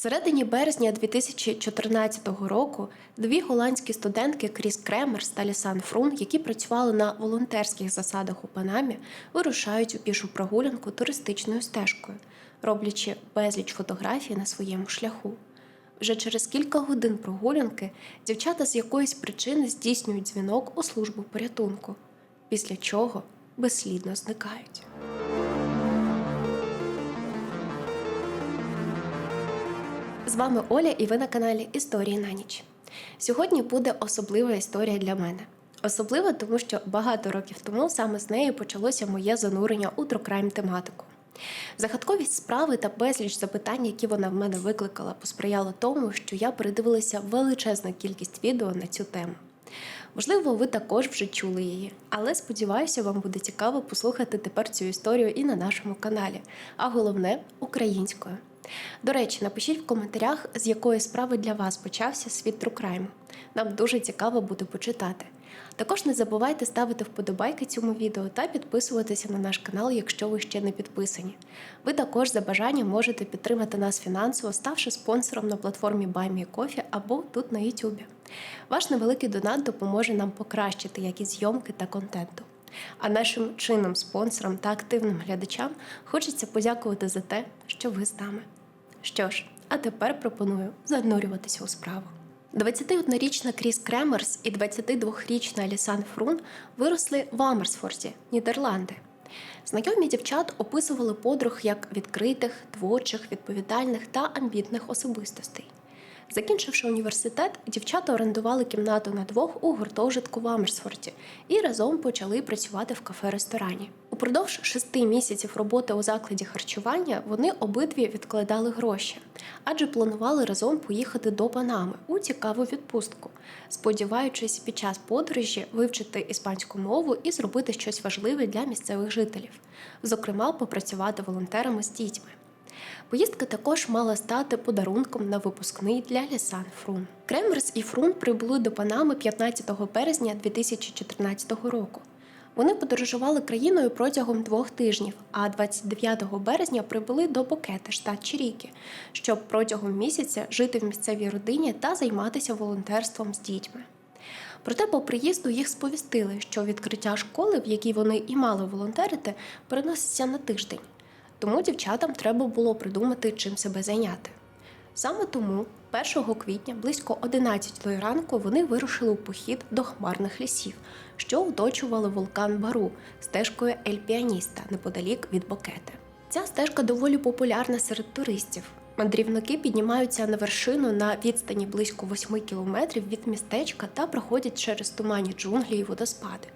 середині березня 2014 року дві голландські студентки Кріс Кремерс та Лісан Фрун, які працювали на волонтерських засадах у Панамі, вирушають у пішу прогулянку туристичною стежкою, роблячи безліч фотографій на своєму шляху. Вже через кілька годин прогулянки дівчата з якоїсь причини здійснюють дзвінок у службу порятунку, після чого безслідно зникають. З вами Оля, і ви на каналі Історії на ніч. Сьогодні буде особлива історія для мене. Особлива, тому що багато років тому саме з нею почалося моє занурення у трокрайм тематику. Загадковість справи та безліч запитань, які вона в мене викликала, посприяла тому, що я передивилася величезну кількість відео на цю тему. Можливо, ви також вже чули її, але сподіваюся, вам буде цікаво послухати тепер цю історію і на нашому каналі, а головне українською. До речі, напишіть в коментарях, з якої справи для вас почався світ Трукрайму. Нам дуже цікаво буде почитати. Також не забувайте ставити вподобайки цьому відео та підписуватися на наш канал, якщо ви ще не підписані. Ви також за бажанням можете підтримати нас фінансово, ставши спонсором на платформі BuyMeCoffee або тут на YouTube. Ваш невеликий донат допоможе нам покращити якість зйомки та контенту. А нашим чинним спонсорам та активним глядачам хочеться подякувати за те, що ви з нами. Що ж, а тепер пропоную занурюватися у справу. 21-річна Кріс Кремерс і 22-річна Алісан Фрун виросли в Амерсфорді, Нідерланди. Знайомі дівчат описували подруг як відкритих, творчих, відповідальних та амбітних особистостей. Закінчивши університет, дівчата орендували кімнату на двох у гуртожитку в Амерсфорді і разом почали працювати в кафе-ресторані. Упродовж шести місяців роботи у закладі харчування вони обидві відкладали гроші, адже планували разом поїхати до Панами у цікаву відпустку, сподіваючись під час подорожі вивчити іспанську мову і зробити щось важливе для місцевих жителів, зокрема, попрацювати волонтерами з дітьми. Поїздка також мала стати подарунком на випускний для Лісан Фрун. Кремерс і Фрун прибули до Панами 15 березня 2014 року. Вони подорожували країною протягом двох тижнів, а 29 березня прибули до Бокета, штат Чирікі, щоб протягом місяця жити в місцевій родині та займатися волонтерством з дітьми. Проте по приїзду їх сповістили, що відкриття школи, в якій вони і мали волонтерити, переноситься на тиждень. Тому дівчатам треба було придумати, чим себе зайняти. Саме тому 1 квітня близько 11 ранку вони вирушили у похід до хмарних лісів, що оточували вулкан Бару стежкою Ель Піаніста неподалік від Бокети. Ця стежка доволі популярна серед туристів. Мандрівники піднімаються на вершину на відстані близько 8 кілометрів від містечка та проходять через туманні джунглі і водоспади.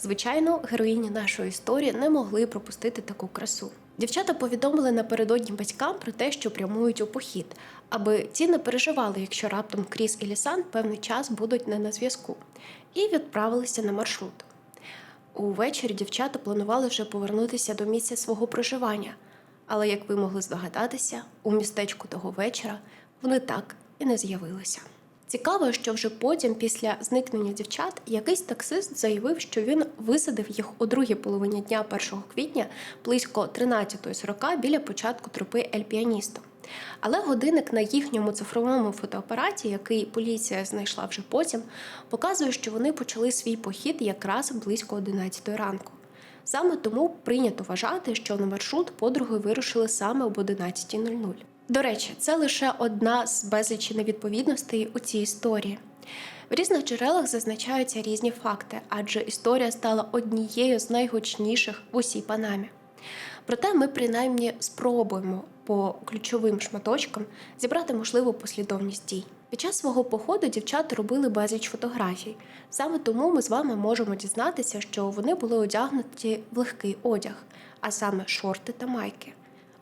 Звичайно, героїні нашої історії не могли пропустити таку красу. Дівчата повідомили напередодні батькам про те, що прямують у похід, аби ті не переживали, якщо раптом Кріс і Лісан певний час будуть не на зв'язку, і відправилися на маршрут. Увечері дівчата планували вже повернутися до місця свого проживання, але, як ви могли здогадатися, у містечку того вечора вони так і не з'явилися. Цікаво, що вже потім, після зникнення дівчат, якийсь таксист заявив, що він висадив їх у другій половині дня 1 квітня близько 13.40 біля початку тропи Ель Піаністо. Але годинник на їхньому цифровому фотоапараті, який поліція знайшла вже потім, показує, що вони почали свій похід якраз близько 11 ранку. Саме тому прийнято вважати, що на маршрут подруги вирушили саме об 11.00. До речі, це лише одна з безлічі невідповідностей у цій історії. В різних джерелах зазначаються різні факти, адже історія стала однією з найгучніших в усій панамі. Проте ми принаймні спробуємо по ключовим шматочкам зібрати можливу послідовність дій. Під час свого походу дівчата робили безліч фотографій. Саме тому ми з вами можемо дізнатися, що вони були одягнуті в легкий одяг, а саме шорти та майки.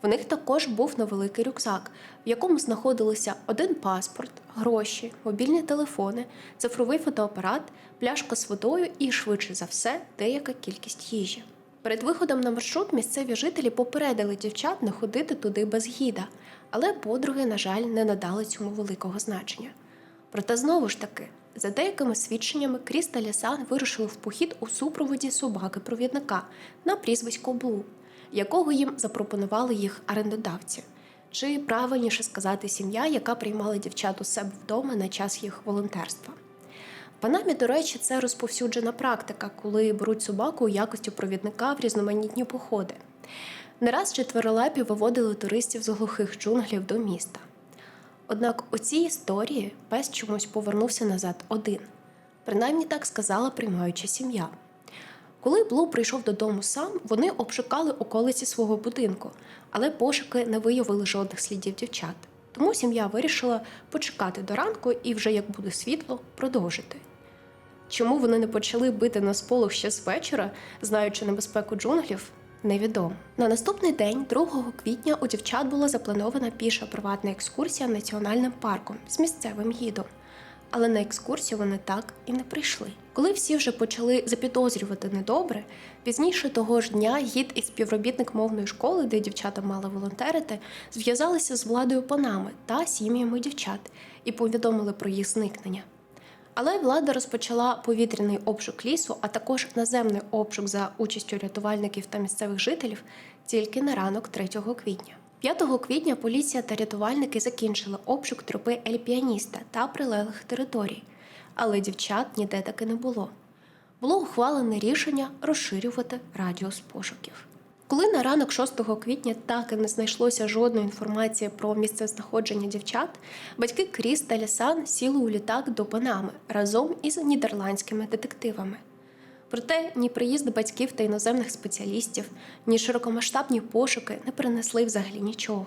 В них також був невеликий рюкзак, в якому знаходилися один паспорт, гроші, мобільні телефони, цифровий фотоапарат, пляшка з водою і, швидше за все, деяка кількість їжі. Перед виходом на маршрут місцеві жителі попередили дівчат не ходити туди без гіда, але подруги, на жаль, не надали цьому великого значення. Проте знову ж таки, за деякими свідченнями, Кріс та Лясан вирушили в похід у супроводі собаки-провідника на прізвисько Блу, якого їм запропонували їх орендодавці. чи правильніше сказати сім'я, яка приймала дівчат у себе вдома на час їх волонтерства. В Панамі, до речі, це розповсюджена практика, коли беруть собаку у якості провідника в різноманітні походи. Не раз четверолапі виводили туристів з глухих джунглів до міста. Однак у цій історії пес чомусь повернувся назад один. Принаймні так сказала приймаюча сім'я. Коли Блу прийшов додому сам, вони обшукали околиці свого будинку, але пошуки не виявили жодних слідів дівчат. Тому сім'я вирішила почекати до ранку і вже як буде світло, продовжити. Чому вони не почали бити на сполох ще з вечора, знаючи небезпеку джунглів, невідомо. На наступний день, 2 квітня, у дівчат була запланована піша приватна екскурсія національним парком з місцевим гідом. Але на екскурсію вони так і не прийшли. Коли всі вже почали запідозрювати недобре, пізніше того ж дня гід і співробітник мовної школи, де дівчата мали волонтерити, зв'язалися з владою Панами та сім'ями дівчат і повідомили про їх зникнення. Але влада розпочала повітряний обшук лісу, а також наземний обшук за участю рятувальників та місцевих жителів тільки на ранок 3 квітня. 5 квітня поліція та рятувальники закінчили обшук тропи Ель Піаніста та прилеглих територій, але дівчат ніде таки не було. Було ухвалене рішення розширювати радіус пошуків. Коли на ранок 6 квітня так і не знайшлося жодної інформації про місце знаходження дівчат, батьки Кріс та Лісан сіли у літак до Панами разом із нідерландськими детективами. Проте ні приїзд батьків та іноземних спеціалістів, ні широкомасштабні пошуки не принесли взагалі нічого,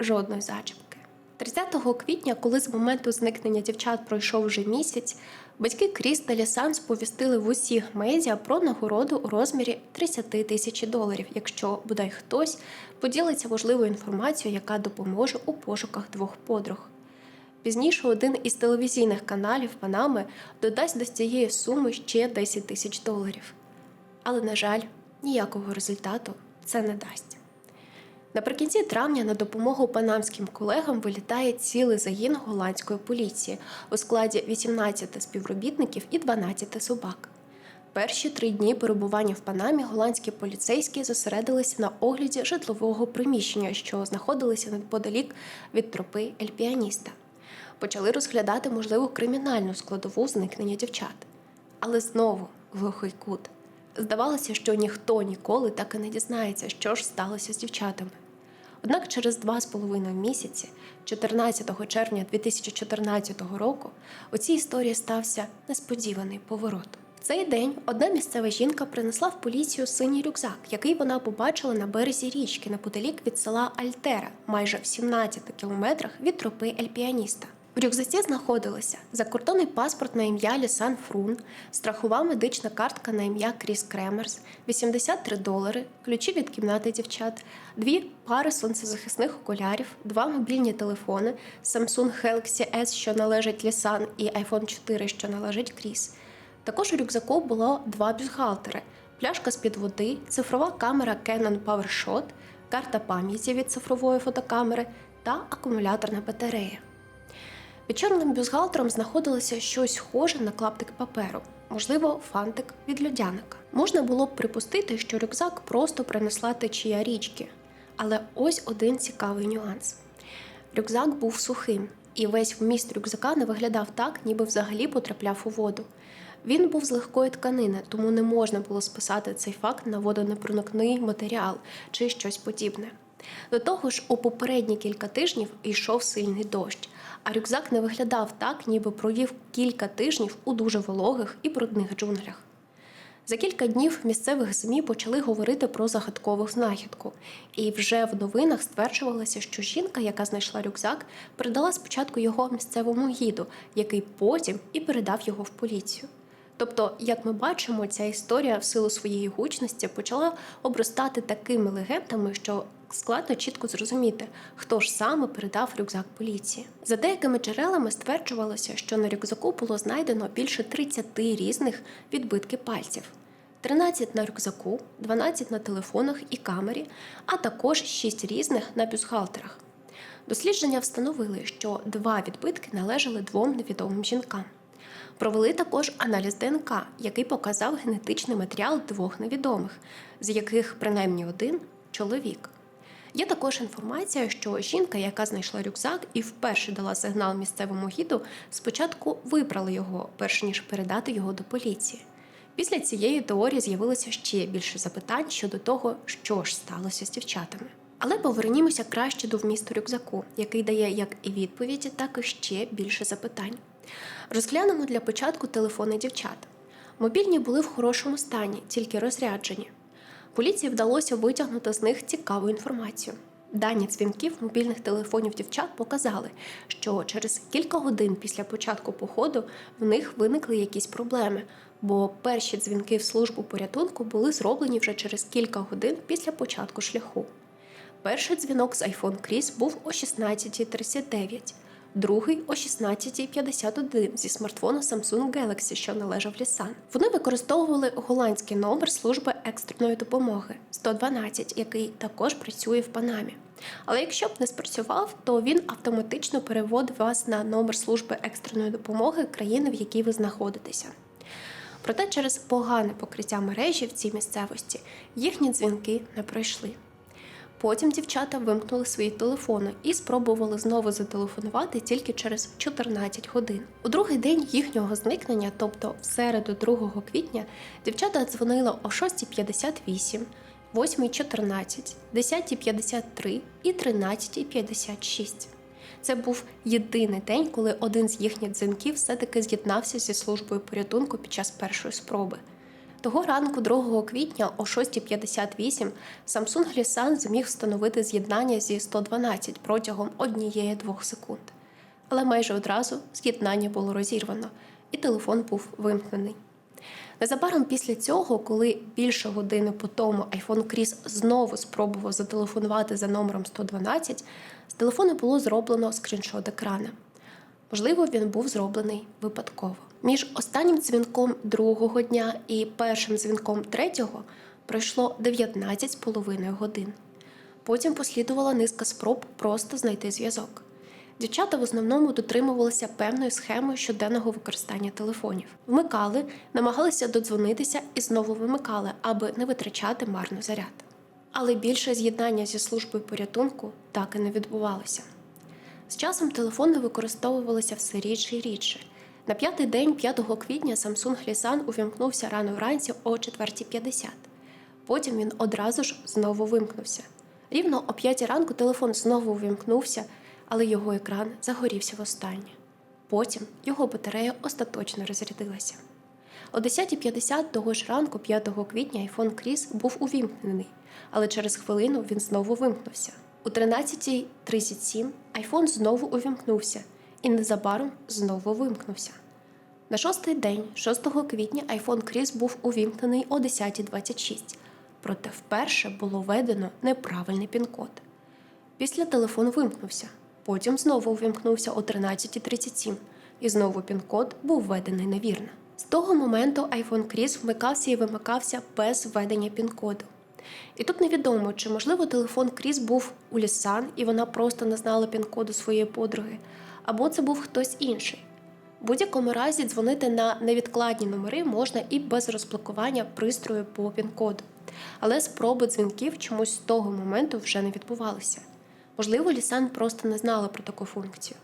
жодної зачіпки. 30 квітня, коли з моменту зникнення дівчат пройшов вже місяць, батьки Кріс та Лісан сповістили в усіх медіа про нагороду у розмірі 30 тисяч доларів, якщо бодай хтось поділиться важливою інформацією, яка допоможе у пошуках двох подруг. Пізніше один із телевізійних каналів Панами додасть до цієї суми ще 10 тисяч доларів. Але, на жаль, ніякого результату це не дасть. Наприкінці травня на допомогу панамським колегам вилітає цілий загін голландської поліції у складі 18 співробітників і 12 собак. Перші три дні перебування в Панамі голландські поліцейські зосередилися на огляді житлового приміщення, що знаходилося неподалік від тропи Ельпіаніста. Почали розглядати можливу кримінальну складову зникнення дівчат. Але знову глухий кут. Здавалося, що ніхто ніколи так і не дізнається, що ж сталося з дівчатами. Однак через два з половиною місяці, 14 червня 2014 року, у цій історії стався несподіваний поворот. В цей день одна місцева жінка принесла в поліцію синій рюкзак, який вона побачила на березі річки неподалік від села Альтера, майже в 17 кілометрах від тропи Ельпіаніста. В рюкзаці знаходилися закордонний паспорт на ім'я Лісан Фрун, страхова медична картка на ім'я Кріс Кремерс, 83 долари, ключі від кімнати дівчат, дві пари сонцезахисних окулярів, два мобільні телефони, Samsung Galaxy S, що належить Лісан, і iPhone 4, що належить Кріс. Також у рюкзаку було два бюстгальтери, пляшка з-під води, цифрова камера Canon PowerShot, карта пам'яті від цифрової фотокамери та акумуляторна батарея. Під чорним бюстгальтером знаходилося щось схоже на клаптик паперу, можливо, фантик від льодяника. Можна було б припустити, що рюкзак просто принесла течія річки. Але ось один цікавий нюанс: рюкзак був сухим, і весь вміст рюкзака не виглядав так, ніби взагалі потрапляв у воду. Він був з легкої тканини, тому не можна було списати цей факт на водонепроникний матеріал чи щось подібне. До того ж, у попередні кілька тижнів йшов сильний дощ, а рюкзак не виглядав так, ніби провів кілька тижнів у дуже вологих і брудних джунглях. За кілька днів місцевих ЗМІ почали говорити про загадкову знахідку, і вже в новинах стверджувалося, що жінка, яка знайшла рюкзак, передала спочатку його місцевому гіду, який потім і передав його в поліцію. Тобто, як ми бачимо, ця історія в силу своєї гучності почала обростати такими легендами, що складно чітко зрозуміти, хто ж саме передав рюкзак поліції. За деякими джерелами стверджувалося, що на рюкзаку було знайдено більше 30 різних відбитків пальців. 13 на рюкзаку, 12 на телефонах і камері, а також 6 різних на бюстгальтерах. Дослідження встановили, що два відбитки належали двом невідомим жінкам. Провели також аналіз ДНК, який показав генетичний матеріал двох невідомих, з яких принаймні один чоловік. Є також інформація, що жінка, яка знайшла рюкзак і вперше дала сигнал місцевому гіду, спочатку вибрала його, перш ніж передати його до поліції. Після цієї теорії з'явилося ще більше запитань щодо того, що ж сталося з дівчатами. Але повернімося краще до вмісту рюкзаку, який дає як і відповіді, так і ще більше запитань. Розглянемо для початку телефони дівчат. Мобільні були в хорошому стані, тільки розряджені. Поліції вдалося витягнути з них цікаву інформацію. Дані дзвінків мобільних телефонів дівчат показали, що через кілька годин після початку походу в них виникли якісь проблеми, бо перші дзвінки в службу порятунку були зроблені вже через кілька годин після початку шляху. Перший дзвінок з iPhone Chris був о 16.39, другий о 16.51 зі смартфона Samsung Galaxy, що належав Лісан. Вони використовували голландський номер служби екстреної допомоги 112, який також працює в Панамі. Але якщо б не спрацював, то він автоматично переводив вас на номер служби екстреної допомоги країни, в якій ви знаходитеся. Проте через погане покриття мережі в цій місцевості їхні дзвінки не пройшли. Потім дівчата вимкнули свої телефони і спробували знову зателефонувати тільки через 14 годин. У другий день їхнього зникнення, тобто в середу 2 квітня, дівчата дзвонили о 6.58, 8.14, 10.53 і 13.56. Це був єдиний день, коли один з їхніх дзвінків все-таки з'єднався зі службою порятунку під час першої спроби. Того ранку, 2 квітня о 6.58 Samsung Lisan зміг встановити з'єднання зі 112 протягом однієї-двох секунд. Але майже одразу з'єднання було розірвано, і телефон був вимкнений. Незабаром після цього, коли більше години по тому iPhone Chris знову спробував зателефонувати за номером 112, з телефону було зроблено скріншот екрана. Можливо, він був зроблений випадково. Між останнім дзвінком другого дня і першим дзвінком третього пройшло 19,5 годин. Потім послідувала низка спроб просто знайти зв'язок. Дівчата в основному дотримувалися певної схеми щоденного використання телефонів. Вмикали, намагалися додзвонитися і знову вимикали, аби не витрачати марно заряд. Але більше з'єднання зі службою порятунку так і не відбувалося. З часом телефони використовувалися все рідше і рідше. На п'ятий день 5 квітня Samsung Lisan увімкнувся рано вранці о 4.50. Потім він одразу ж знову вимкнувся. Рівно о 5 ранку телефон знову увімкнувся, але його екран загорівся востаннє. Потім його батарея остаточно розрядилася. О 10.50 того ж ранку, 5 квітня, iPhone Chris був увімкнений, але через хвилину він знову вимкнувся. У 13.37 iPhone знову увімкнувся і незабаром знову вимкнувся. На шостий день, 6 квітня, iPhone Chris був увімкнений о 10.26, проте вперше було введено неправильний пін-код. Після телефон вимкнувся, потім знову увімкнувся о 13.37, і знову пін-код був введений невірно. З того моменту iPhone Chris вмикався і вимикався без введення пін-коду. І тут невідомо, чи можливо телефон Кріс був у Лісан, і вона просто не знала пін-коду своєї подруги, або це був хтось інший. В будь-якому разі дзвонити на невідкладні номери можна і без розблокування пристрою по пін-коду. Але спроби дзвінків чомусь з того моменту вже не відбувалися. Можливо, Лісан просто не знала про таку функцію.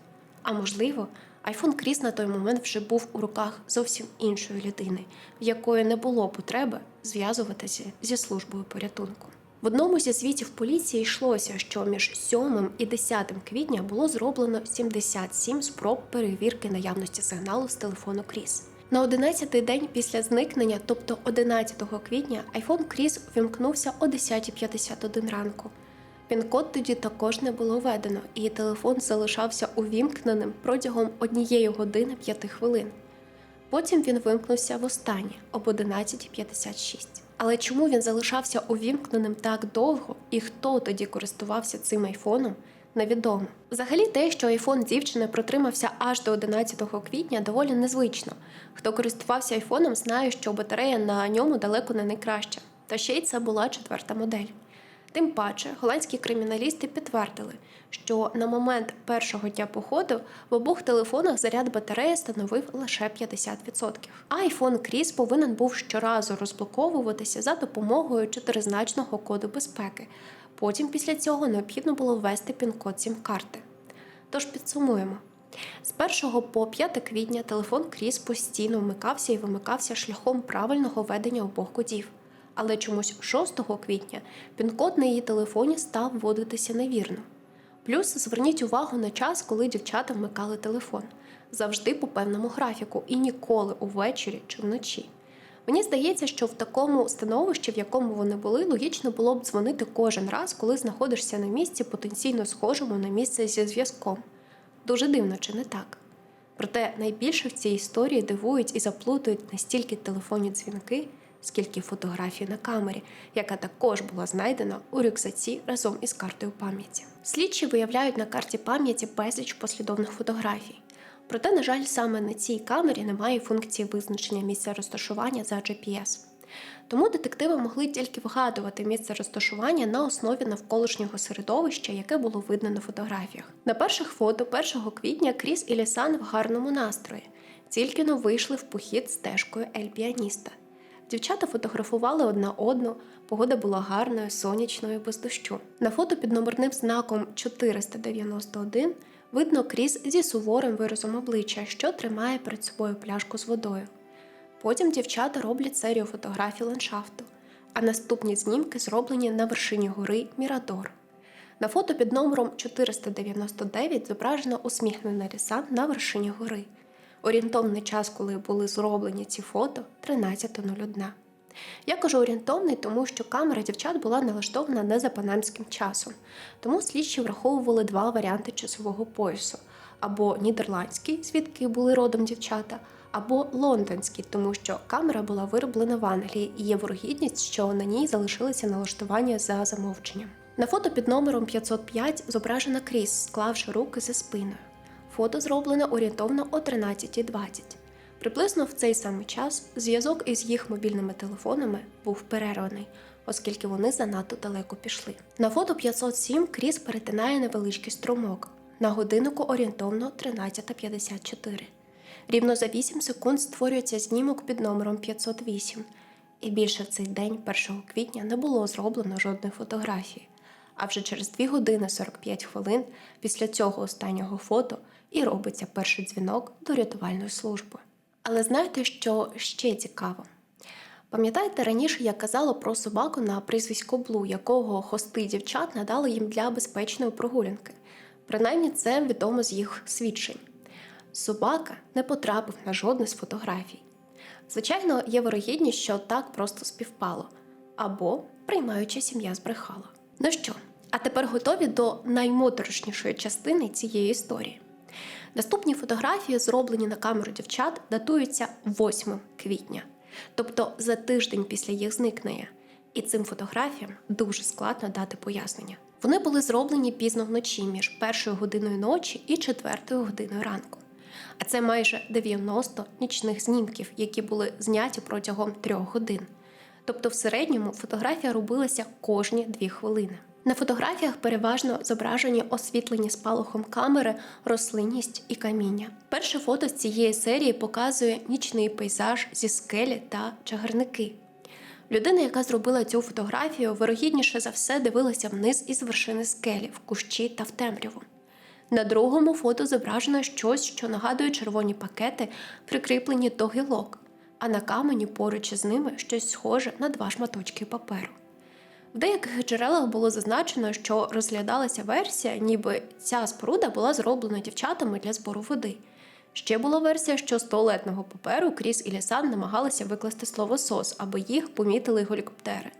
А можливо, iPhone Кріс на той момент вже був у руках зовсім іншої людини, в якої не було потреби зв'язуватися зі службою порятунку. В одному зі звітів поліції йшлося, що між 7 і 10 квітня було зроблено 77 спроб перевірки наявності сигналу з телефону Кріс. На 11-й день після зникнення, тобто 11 квітня, iPhone Кріс увімкнувся о 10.51 ранку. Пін-код тоді також не було введено, і телефон залишався увімкненим протягом однієї години 5 хвилин. Потім він вимкнувся востаннє об 11.56. Але чому він залишався увімкненим так довго і хто тоді користувався цим айфоном, невідомо. Взагалі, те, що айфон дівчини протримався аж до 11 квітня, доволі незвично. Хто користувався айфоном, знає, що батарея на ньому далеко не найкраща. Та ще й це була четверта модель. Тим паче, голландські криміналісти підтвердили, що на момент першого дня походу в обох телефонах заряд батареї становив лише 50%. А iPhone Кріс повинен був щоразу розблоковуватися за допомогою чотиризначного коду безпеки, Потім після цього необхідно було ввести пін-код сім-карти. Тож підсумуємо. З 1 по 5 квітня телефон Кріс постійно вмикався і вимикався шляхом правильного ведення обох кодів. Але чомусь 6 квітня пін-код на її телефоні став вводитися невірно. Плюс зверніть увагу на час, коли дівчата вмикали телефон. Завжди по певному графіку і ніколи увечері чи вночі. Мені здається, що в такому становищі, в якому вони були, логічно було б дзвонити кожен раз, коли знаходишся на місці, потенційно схожому на місце зі зв'язком. Дуже дивно, чи не так? Проте найбільше в цій історії дивують і заплутують не стільки телефонні дзвінки, скільки фотографій на камері, яка також була знайдена у рюкзаці разом із картою пам'яті. Слідчі виявляють на карті пам'яті безліч послідовних фотографій. Проте, на жаль, саме на цій камері немає функції визначення місця розташування за GPS. Тому детективи могли тільки вгадувати місце розташування на основі навколишнього середовища, яке було видно на фотографіях. На перших фото 1 квітня Кріс і Лісан в гарному настрої, тільки но вийшли в похід стежкою Ель Піаніста. Дівчата фотографували одна одну, погода була гарною, сонячною, без дощу. На фото під номерним знаком 491 видно Кріс зі суворим виразом обличчя, що тримає перед собою пляшку з водою. Потім дівчата роблять серію фотографій ландшафту, а наступні знімки зроблені на вершині гори Мірадор. На фото під номером 499 зображено усміхнений Лісан на вершині гори. Орієнтовний час, коли були зроблені ці фото 13.01. Я кажу орієнтовний, тому що камера дівчат була налаштована не за панамським часом, тому слідчі враховували два варіанти часового поясу: або нідерландський, звідки були родом дівчата, або лондонський, тому що камера була вироблена в Англії і є вирогідність, що на ній залишилися налаштування за замовченням. На фото під номером 505 зображена Кріс, склавши руки за спиною. Фото зроблено орієнтовно о 13.20. Приблизно в цей самий час зв'язок із їх мобільними телефонами був перерваний, оскільки вони занадто далеко пішли. На фото 507 Кріс перетинає невеличкий струмок. На годиннику орієнтовно 13.54. Рівно за 8 секунд створюється знімок під номером 508. І більше в цей день, 1 квітня, не було зроблено жодної фотографії. А вже через 2 години 45 хвилин після цього останнього фото і робиться перший дзвінок до рятувальної служби. Але знаєте, що ще цікаво? Пам'ятаєте, раніше я казала про собаку на прізвисько Блу, якого хости дівчат надали їм для безпечної прогулянки. Принаймні це відомо з їх свідчень. Собака не потрапив на жодне з фотографій. Звичайно, є вирогідність, що так просто співпало, або приймаюча сім'я збрехала. Ну що, а тепер готові до наймоторошнішої частини цієї історії. Наступні фотографії, зроблені на камеру дівчат, датуються 8 квітня, тобто за тиждень після їх зникнення. І цим фотографіям дуже складно дати пояснення. Вони були зроблені пізно вночі між першою годиною ночі і четвертою годиною ранку. А це майже 90 нічних знімків, які були зняті протягом трьох годин. Тобто, в середньому фотографія робилася кожні дві хвилини. На фотографіях переважно зображені освітлені спалахом камери, рослинність і каміння. Перше фото з цієї серії показує нічний пейзаж зі скелі та чагарники. Людина, яка зробила цю фотографію, вирогідніше за все дивилася вниз із вершини скелі, в кущі та в темряву. На другому фото зображено щось, що нагадує червоні пакети, прикріплені до гілок, а на камені поруч із ними щось схоже на два шматочки паперу. В деяких джерелах було зазначено, що розглядалася версія, ніби ця споруда була зроблена дівчатами для збору води. Ще була версія, що з туалетного паперу Кріс і Лісан намагалися викласти слово сос, аби їх помітили гелікоптери.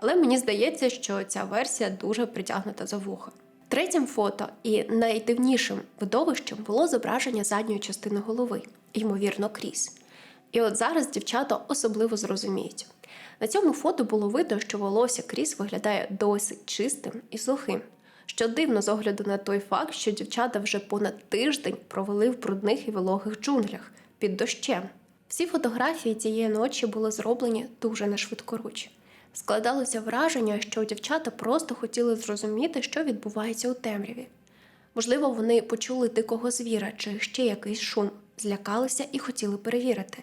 Але мені здається, що ця версія дуже притягнута за вуха. Третім фото і найдивнішим видовищем було зображення задньої частини голови, ймовірно, Кріс. І от зараз дівчата особливо зрозуміють. На цьому фото було видно, що волосся Кріс виглядає досить чистим і сухим, що дивно з огляду на той факт, що дівчата вже понад тиждень провели в брудних і вологих джунглях під дощем. Всі фотографії цієї ночі були зроблені дуже нешвидкоруч. Складалося враження, що дівчата просто хотіли зрозуміти, що відбувається у темряві. Можливо, вони почули дикого звіра чи ще якийсь шум, злякалися і хотіли перевірити.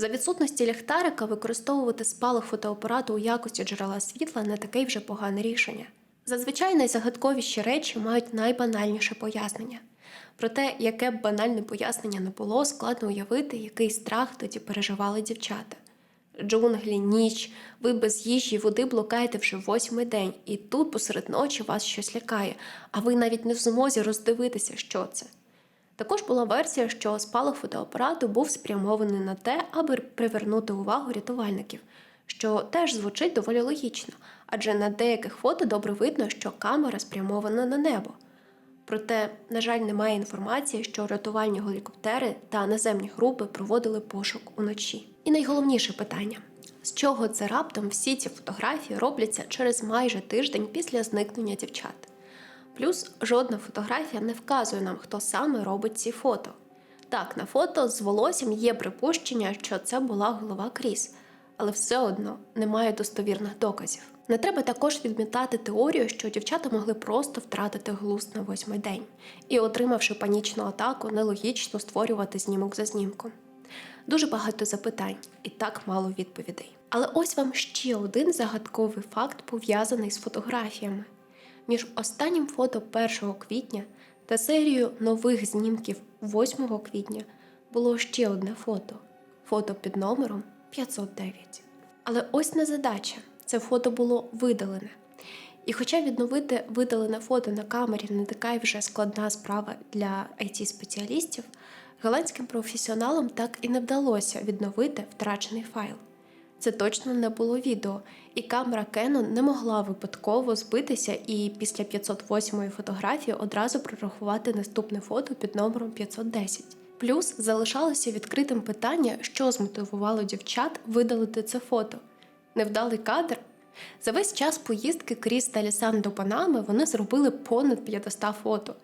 За відсутності ліхтарика використовувати спалах фотоапарату у якості джерела світла не таке вже погане рішення. Зазвичай найзагадковіші речі мають найбанальніше пояснення. Проте, яке б банальне пояснення не було, складно уявити, який страх тоді переживали дівчата. Джунглі, ніч, ви без їжі й води блукаєте вже восьмий день, і тут посеред ночі вас щось лякає, а ви навіть не в змозі роздивитися, що це. Також була версія, що спалах фотоапарату був спрямований на те, аби привернути увагу рятувальників, що теж звучить доволі логічно, адже на деяких фото добре видно, що камера спрямована на небо. Проте, на жаль, немає інформації, що рятувальні гелікоптери та наземні групи проводили пошук уночі. І найголовніше питання: з чого це раптом всі ці фотографії робляться через майже тиждень після зникнення дівчат? Плюс жодна фотографія не вказує нам, хто саме робить ці фото. Так, на фото з волоссям є припущення, що це була голова Кріс, але все одно немає достовірних доказів. Не треба також відмітати теорію, що дівчата могли просто втратити глузд на восьмий день і, отримавши панічну атаку, нелогічно створювати знімок за знімком. Дуже багато запитань і так мало відповідей. Але ось вам ще один загадковий факт пов'язаний з фотографіями. Між останнім фото 1 квітня та серією нових знімків 8 квітня було ще одне фото фото під номером 509. Але ось не задача це фото було видалене. І хоча відновити видалене фото на камері не така вже складна справа для it спеціалістів голландським професіоналам так і не вдалося відновити втрачений файл. Це точно не було відео, і камера Canon не могла випадково збитися і після 508-ї фотографії одразу прорахувати наступне фото під номером 510. Плюс залишалося відкритим питання, що змотивувало дівчат видалити це фото. Невдалий кадр. За весь час поїздки Кріс та Лісан до Панами вони зробили понад 500 фото.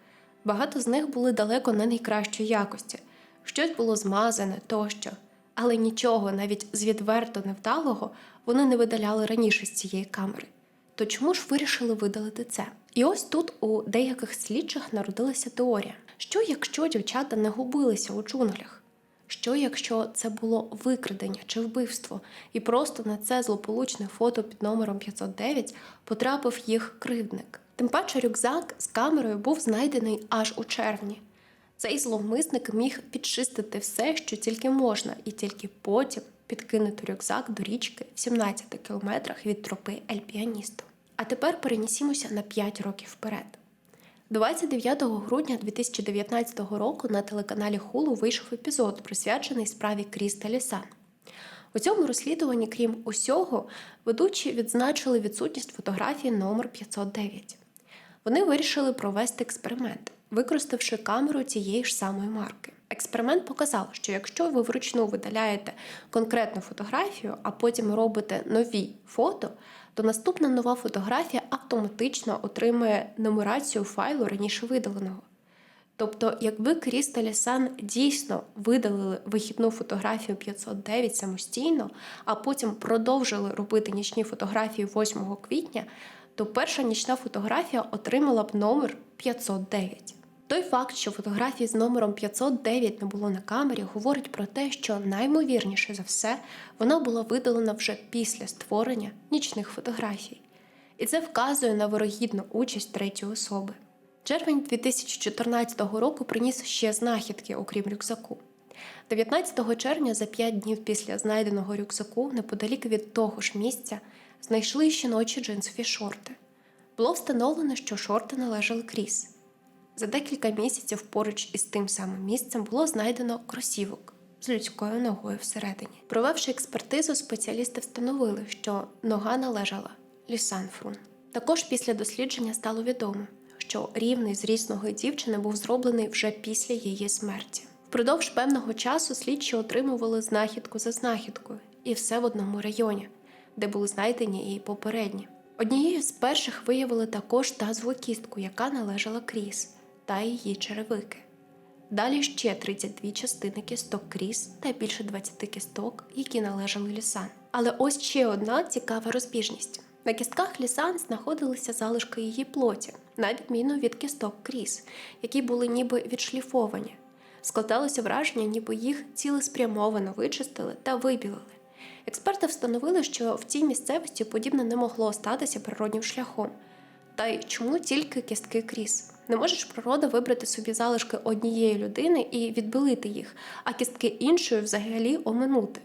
Багато з них були далеко не найкращої якості, щось було змазане тощо. Але нічого, навіть з відверто невдалого, вони не видаляли раніше з цієї камери. То чому ж вирішили видалити це? І ось тут у деяких слідчих народилася теорія: що якщо дівчата не губилися у джунглях? Що якщо це було викрадення чи вбивство, і просто на це злополучне фото під номером 509 потрапив їх кривдник? Тим паче рюкзак з камерою був знайдений аж у червні. Цей зловмисник міг підчистити все, що тільки можна, і тільки потім підкинути рюкзак до річки в 17 кілометрах від тропи Ель Піаністо. А тепер перенісімося на 5 років вперед. 29 грудня 2019 року на телеканалі Хулу вийшов епізод, присвячений справі Кріс та Лісан. У цьому розслідуванні, крім усього, ведучі відзначили відсутність фотографії номер 509. Вони вирішили провести експеримент, використавши камеру цієї ж самої марки. Експеримент показав, що якщо ви вручну видаляєте конкретну фотографію, а потім робите нові фото, то наступна нова фотографія автоматично отримує нумерацію файлу раніше видаленого. Тобто, якби Кріс та Лісан дійсно видалили вихідну фотографію 509 самостійно, а потім продовжили робити нічні фотографії 8 квітня, то перша нічна фотографія отримала б номер 509. Той факт, що фотографії з номером 509 не було на камері, говорить про те, що наймовірніше за все вона була видалена вже після створення нічних фотографій. І це вказує на вирогідну участь третьої особи. Червень 2014 року приніс ще знахідки, окрім рюкзаку. 19 червня, за 5 днів після знайденого рюкзаку, неподалік від того ж місця, знайшли ночі джинсові шорти. Було встановлено, що шорти належали Кріс. За декілька місяців поруч із тим самим місцем було знайдено кросівок з людською ногою всередині. Провевши експертизу, спеціалісти встановили, що нога належала Лісан Фрун. Також після дослідження стало відомо, що рівний зріст ноги дівчини був зроблений вже після її смерті. Впродовж певного часу слідчі отримували знахідку за знахідкою, і все в одному районі, де були знайдені її попередні. Однією з перших виявили також тазову кістку, яка належала Кріс та її черевики. Далі ще 32 частини кісток кріс та більше 20 кісток, які належали лісан. Але ось ще одна цікава розбіжність. На кістках лісан знаходилися залишки її плоті, на відміну від кісток кріс, які були ніби відшліфовані. Складалося враження, ніби їх цілеспрямовано вичистили та вибілили. Експерти встановили, що в цій місцевості подібне не могло статися природнім шляхом, Та й чому тільки кістки кріс? Не може ж природа вибрати собі залишки однієї людини і відбилити їх, а кістки іншої взагалі оминути.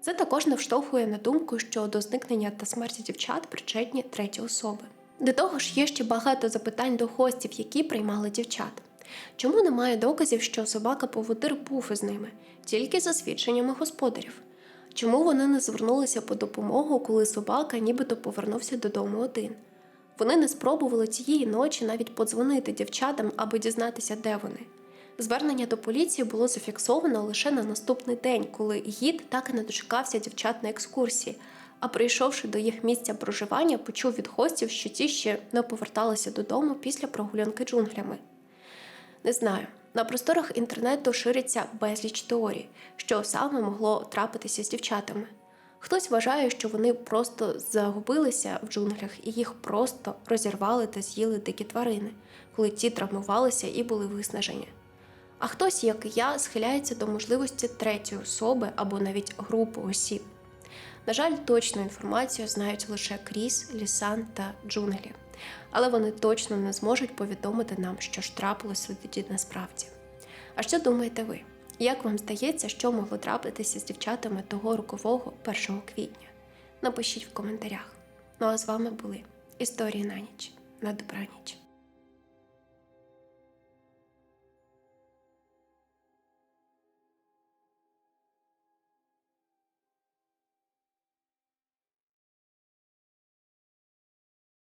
Це також навштовхує на думку, що до зникнення та смерті дівчат причетні треті особи. До того ж, є ще багато запитань до гостів, які приймали дівчат. Чому немає доказів, що собака поводир був із ними, тільки за свідченнями господарів? Чому вони не звернулися по допомогу, коли собака нібито повернувся додому один? Вони не спробували тієї ночі навіть подзвонити дівчатам, аби дізнатися, де вони. Звернення до поліції було зафіксовано лише на наступний день, коли гід так і не дочекався дівчат на екскурсії, а прийшовши до їх місця проживання, почув від гостів, що ті ще не поверталися додому після прогулянки джунглями. Не знаю. На просторах інтернету шириться безліч теорій, що саме могло трапитися з дівчатами. Хтось вважає, що вони просто загубилися в джунглях і їх просто розірвали та з'їли дикі тварини, коли ті травмувалися і були виснажені. А хтось, як і я, схиляється до можливості третьої особи або навіть групи осіб. На жаль, точну інформацію знають лише Кріс, Лісан та джунглі, але вони точно не зможуть повідомити нам, що ж трапилося тоді насправді. А що думаєте ви? Як вам здається, що могло трапитися з дівчатами того рокового 1 квітня? Напишіть в коментарях. Ну а з вами були історії на ніч. На добраніч.